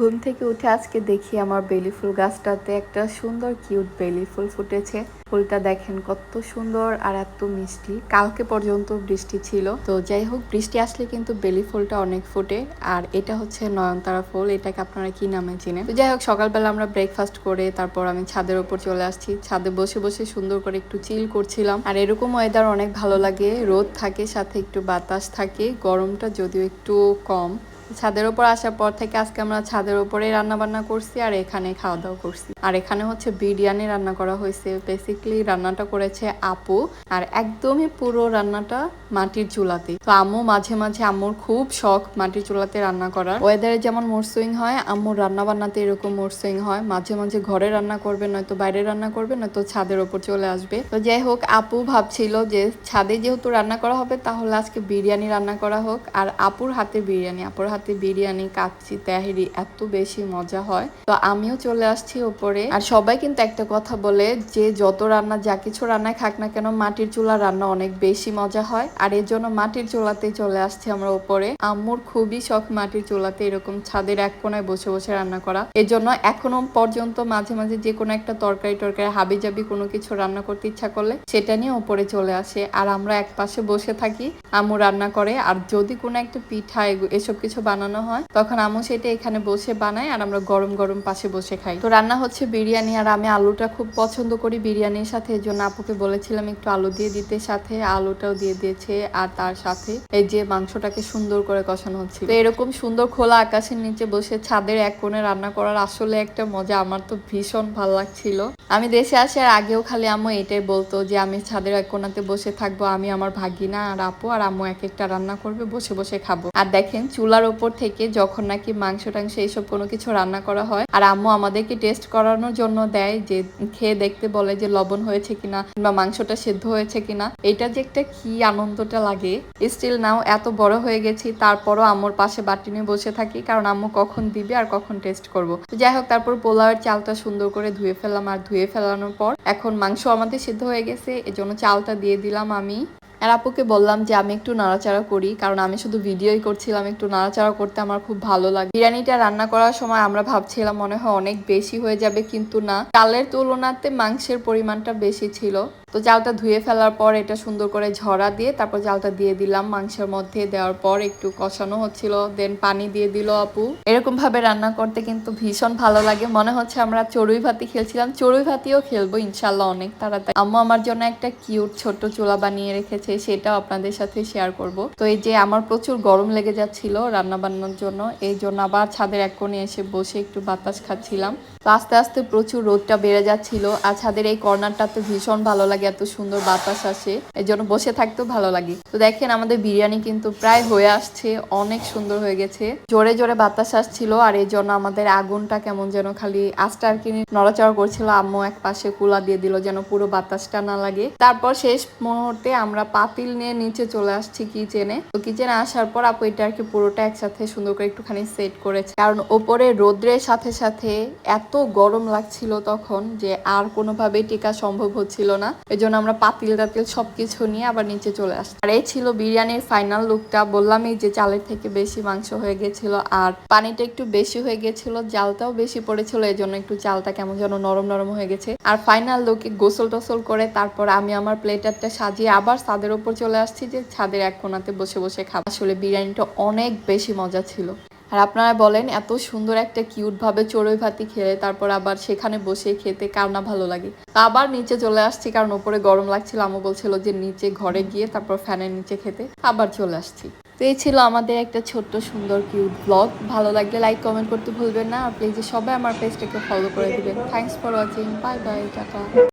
ঘুম থেকে উঠে আজকে দেখি আমার বেলি ফুল গাছটাতে একটা সুন্দর কিউট বেলি ফুল ফুটেছে। ফুলটা দেখেন কত সুন্দর আর এত মিষ্টি। কালকে পর্যন্ত বৃষ্টি ছিল। তো যাই হোক, বৃষ্টি আসলে কিন্তু বেলি ফুলটা অনেক ফুটে। আর এটা হচ্ছে নয়নতারা ফুল, এটাকে আপনারা কি নামে চিনেন? তো যাই হোক, সকালবেলা আমরা ব্রেকফাস্ট করে তারপর আমি ছাদের উপর চলে আসছি। ছাদে বসে বসে সুন্দর করে একটু চিল করছিলাম। আর এরকম ওয়েদার অনেক ভালো লাগে। রোদ থাকে, সাথে একটু বাতাস থাকে। গরমটা যদিও একটু কম। ছাদের উপর আসার পর থেকে আজকে আমরা ছাদের উপরে রান্না বান্না করছি আর এখানে খাওয়া দাওয়া করছি। আর এখানে হচ্ছে বিরিয়ানি রান্না করা হয়েছে। বেসিক্যালি রান্নাটা করেছে আপু আর একদমই পুরো রান্নাটা মাটির চুলাতে। তো আম্মু মাঝে মাঝে আম্মুর খুব শখ মাটির চুলাতে রান্না করার। ওয়েদারে যেমন মোরসুইং হয়, আম্মুর রান্না বান্নাতে এরকম মোরসুইং হয়। মাঝে মাঝে ঘরে রান্না করবে, নয়তো বাইরে রান্না করবে, নয়তো ছাদের ওপর চলে আসবে। তো যাই হোক, আপু ভাবছিল যে ছাদে যেহেতু রান্না করা হবে, তাহলে আজকে বিরিয়ানি রান্না করা হোক। আর আপুর হাতে বিরিয়ানি, আপুর হাতে বিরিয়ানি, কাচ্চি, তেহারি এত বেশি মজা হয়। তো আমিও চলে আসছি ওপরে। আর সবাই কিন্তু একটা কথা বলে যে, যত রান্না, যা কিছু রান্নায় খাক না কেন, মাটির চুলা রান্না অনেক বেশি মজা হয়। আর এর জন্য মাটির চুলাতেই চলে আসছি আমরা ওপরে। আম্মুর খুবই শখ মাটির চুলাতে এরকম ছাদের এক কোনায় বসে বসে রান্না করা। এর জন্য এখনও পর্যন্ত মাঝে মাঝে যে কোনো একটা তরকারি, টরকারি হাবি জাবি কোনো কিছু রান্না করতে ইচ্ছা করলে সেটা নিয়ে ওপরে চলে আসে। আর আমরা এক পাশে বসে থাকি, আম্মু রান্না করে। আর যদি কোনো একটা পিঠা এসব কিছু বানানো হয়, তখন আম্মু সেটা এখানে বসে বানায় আর আমরা গরম গরম পাশে বসে খাই। তো রান্না হচ্ছে বিরিয়ানি আর আমি আলুটা খুব পছন্দ করি বিরিয়ানির সাথে, এই জন্য আপুকে বলেছিলাম একটু আলু দিয়ে দিতে সাথে, আলুটাও দিয়ে দিয়েছে আর তার সাথে এই যে মাংসটাকে সুন্দর করে কষানো হচ্ছে। তো এরকম সুন্দর খোলা আকাশের নিচে বসে ছাদের এক কোণে রান্না করার আসলে একটা মজা, আমার তো ভীষণ ভালো লাগছিল। আমি দেশে আসার আগেও খালি আম্মু এটাই বলতো যে, আমি ছাদের এক কোণাতে বসে থাকব, আমি আমার ভাগিনা আর আপু আর আম্মু এক একটা রান্না করবে, বসে বসে খাব। আর দেখেন, চুলার ওপর থেকে যখন নাকি মাংস টাংস এইসব কোনো কিছু রান্না করা হয়, আর আম্মু আমাদেরকে টেস্ট করানোর জন্য দেয় যে, খেয়ে দেখতে বলে যে, লবণ হয়েছে কিনা বা মাংসটা সেদ্ধ হয়েছে কিনা, এটা যে একটা কি আনন্দটা লাগে। স্টিল নাও এত বড় হয়ে গেছি, তারপরও আম্মুর পাশে বাটি নিয়ে বসে থাকি, কারণ আম্মু কখন দিবে আর কখন টেস্ট করব। যাই হোক, তারপর পোলাওয়ের চালটা সুন্দর করে ধুয়ে ফেললাম আর ধুয়ে ফেলানোর পর এখন মাংস আমাদের সিদ্ধ হয়ে গেছে। এজন্য চালটা দিয়ে দিলাম আমি। আর আপুকে বললাম যে আমি একটু নাড়াচাড়া করি, কারণ আমি শুধু ভিডিওই করছিলাম, একটু নাড়াচাড়া করতে আমার খুব ভালো লাগে। বিরিয়ানিটা রান্না করার সময় আমরা ভাবছিলাম মনে হয় অনেক বেশি হয়ে যাবে, কিন্তু না। চালের তুলনাতে মাংসের পরিমাণটা বেশি ছিল। তো চালটা ধুয়ে ফেলার পর এটা সুন্দর করে ঝরা দিয়ে তারপর চালটা দিয়ে দিলাম। মাংসের মধ্যে দেওয়ার পর একটু কষানো হচ্ছিল দেন পানি দিয়ে দিল আপু। এরকম ভাবে রান্না করতে কিন্তু ভীষণ ভালো লাগে। মনে হচ্ছে আমরা চড়ুই ভাতি খেলছিলাম। চড়ুই ভাতিও খেলব ইনশাল্লাহ অনেক তাড়াতাড়ি। আম্মু আমার জন্য একটা কিউট ছোট্ট চুলা বানিয়ে রেখেছে। সেটাও আপনাদের সাথে শেয়ার করব। তো এই যে আমার প্রচুর গরম লেগে যাচ্ছিল রান্না বান্নার জন্য, এই জন্য আবার ছাদের এক কোণে এসে বসে একটু বাতাস খাচ্ছিলাম। তো আস্তে আস্তে প্রচুর রোদটা বেড়ে যাচ্ছিল, আর ছাদের এই কর্নারটাতে ভীষণ ভালো লাগে, এত সুন্দর বাতাস আসে এর জন্য বসে থাকতেও ভালো লাগে। তো দেখেন আমাদের বিরিয়ানি কিন্তু প্রায় হয়ে আসছে, অনেক সুন্দর হয়ে গেছে। জোরে জোরে বাতাস আসছিল, আর এই জন্য আমাদের আগুনটা কেমন যেন খালি আস্তে আর কি নড়াচড়া করছিল, আম্মু এক পাশে কুলা দিয়ে দিল যেন পুরো বাতাসটা না লাগে। তারপর শেষ মুহূর্তে আমরা পাতিল নিয়ে নিচে চলে আসছি কিচেনে তো কিচেনে আসার পর আপু এটা আর কি পুরোটা একসাথে সুন্দর করে একটুখানি সেট করেছে। কারণ ওপরে রোদ্রের সাথে সাথে এত গরম লাগছিল তখন যে আর কোনোভাবেই টেকা সম্ভব হচ্ছিল না। এই জন্য আমরা পাতিল টাতিল সবকিছু নিয়ে আবার নিচে চলে আসছি। আর এই ছিল বিরিয়ানির ফাইনাল লুকটা বললামই যে চালের থেকে বেশি মাংস হয়ে গেছিল আর পানিটা একটু বেশি হয়ে গেছিল, জালটাও বেশি পড়েছিল এই জন্য একটু চালটা কেমন যেন নরম নরম হয়ে গেছে। আর ফাইনাল লুকে গোসল টোসল করে তারপর আমি আমার প্লেটারটা সাজিয়ে আবার ছাদের উপর চলে আসছি যে ছাদের এক কোনাতে বসে বসে খাব। আসলে বিরিয়ানিটা অনেক বেশি মজা ছিল। আর আপনারা বলেন, এত সুন্দর একটা কিউট ভাবে চড়ুই ভাতি খেলে তারপর আবার সেখানে বসে খেতে কার না ভালো লাগে। আবার নিচে চলে আসছি কারণ উপরে গরম লাগছিল। আমু বলছিল যে নিচে ঘরে গিয়ে তারপর ফ্যানের নিচে খেতে আবার চলে আসছি। তো এই ছিল আমাদের একটা ছোট্ট সুন্দর কিউট ব্লগ ভালো লাগলে লাইক কমেন্ট করতে ভুলবেন না। আর প্লিজ সবাই আমার পেজটাকে ফলো করে দিবেন। Thanks for watching bye bye tata.